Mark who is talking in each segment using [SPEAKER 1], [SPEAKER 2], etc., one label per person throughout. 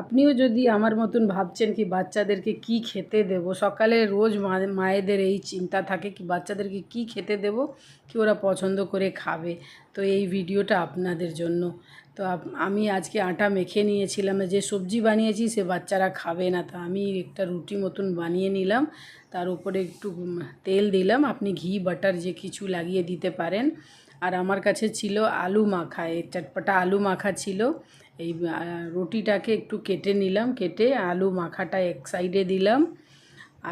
[SPEAKER 1] আপনিও যদি আমার মতন ভাবছেন কি বাচ্চাদেরকে কি খেতে দেব, সকালে রোজ মায়েদের এই চিন্তা থাকে কি বাচ্চাদেরকে কি খেতে দেব, কি ওরা পছন্দ করে খাবে, তো এই ভিডিওটা আপনাদের জন্য। তো আমি আজকে আটা মেখে নিয়েছিলাম, যে সবজি বানিয়েছি সে বাচ্চারা খাবে না, তো আমি একটা রুটি মতন বানিয়ে নিলাম, তার উপরে একটু তেল দিলাম, আপনি ঘি, বাটার যে কিছু লাগিয়ে দিতে পারেন। আর আমার কাছে ছিল আলু মাখা, এই চটপটা আলু মাখা ছিল এই রুটিটাকে একটু কেটে নিলাম, কেটে আলু মাখাটা এক সাইডে দিলাম।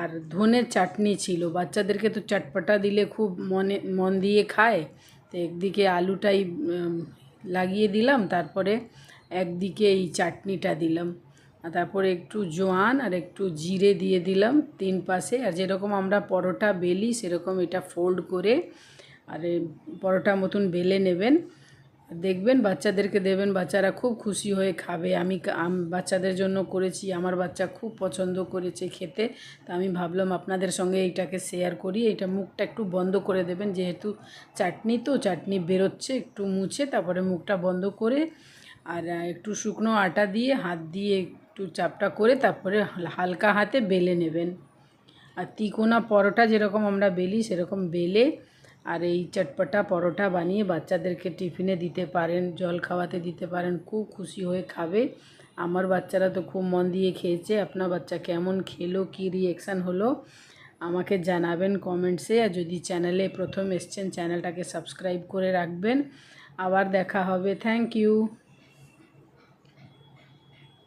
[SPEAKER 1] আর ধনের চাটনি ছিল, বাচ্চাদেরকে তো চটপটা দিলে খুব মনে, মন দিয়ে খায়। তো একদিকে আলুটাই লাগিয়ে দিলাম, তারপরে একদিকে এই চাটনিটা দিলাম। আর তারপরে একটু জোয়ান আর একটু জিরে দিয়ে দিলাম তিন পাশে। আর যেরকম আমরা পরোটা বেলি, সেরকম এটা ফোল্ড করে, আর পরোটা মতন বেলে নেবেন। দেখবেন, বাচ্চাদেরকে দেবেন, বাচ্চারা খুব খুশি হয়ে খাবে। আমি বাচ্চাদের জন্য করেছি, আমার বাচ্চা খুব পছন্দ করেছে খেতে। তা আমি ভাবলাম আপনাদের সঙ্গে এইটাকে শেয়ার করি। এটা মুখটা একটু বন্ধ করে দেবেন, যেহেতু চাটনি তো, চাটনি বেরোচ্ছে, একটু মুছে, তারপরে মুখটা বন্ধ করে আর একটু শুকনো আটা দিয়ে, হাত দিয়ে একটু চাপটা করে, তারপরে হালকা হাতে বেলে নেবেন। আর তিকোনা পরোটা যেরকম আমরা বেলি, সেরকম বেলে আর এই চটপটা পরোটা বানিয়ে বাচ্চাদেরকে টিফিনে দিতে পারেন, জল খাওয়াতে দিতে পারেন, খুব খুশি হয়ে খাবে। আমার বাচ্চারা তো খুব মন দিয়ে খেয়েছে। আপনার বাচ্চা কেমন খেলো, কি রিয়েকশান হলো, আমাকে জানাবেন কমেন্টসে। আর যদি চ্যানেলে প্রথম এসছেন, চ্যানেলটাকে সাবস্ক্রাইব করে রাখবেন। আবার দেখা হবে। Thank you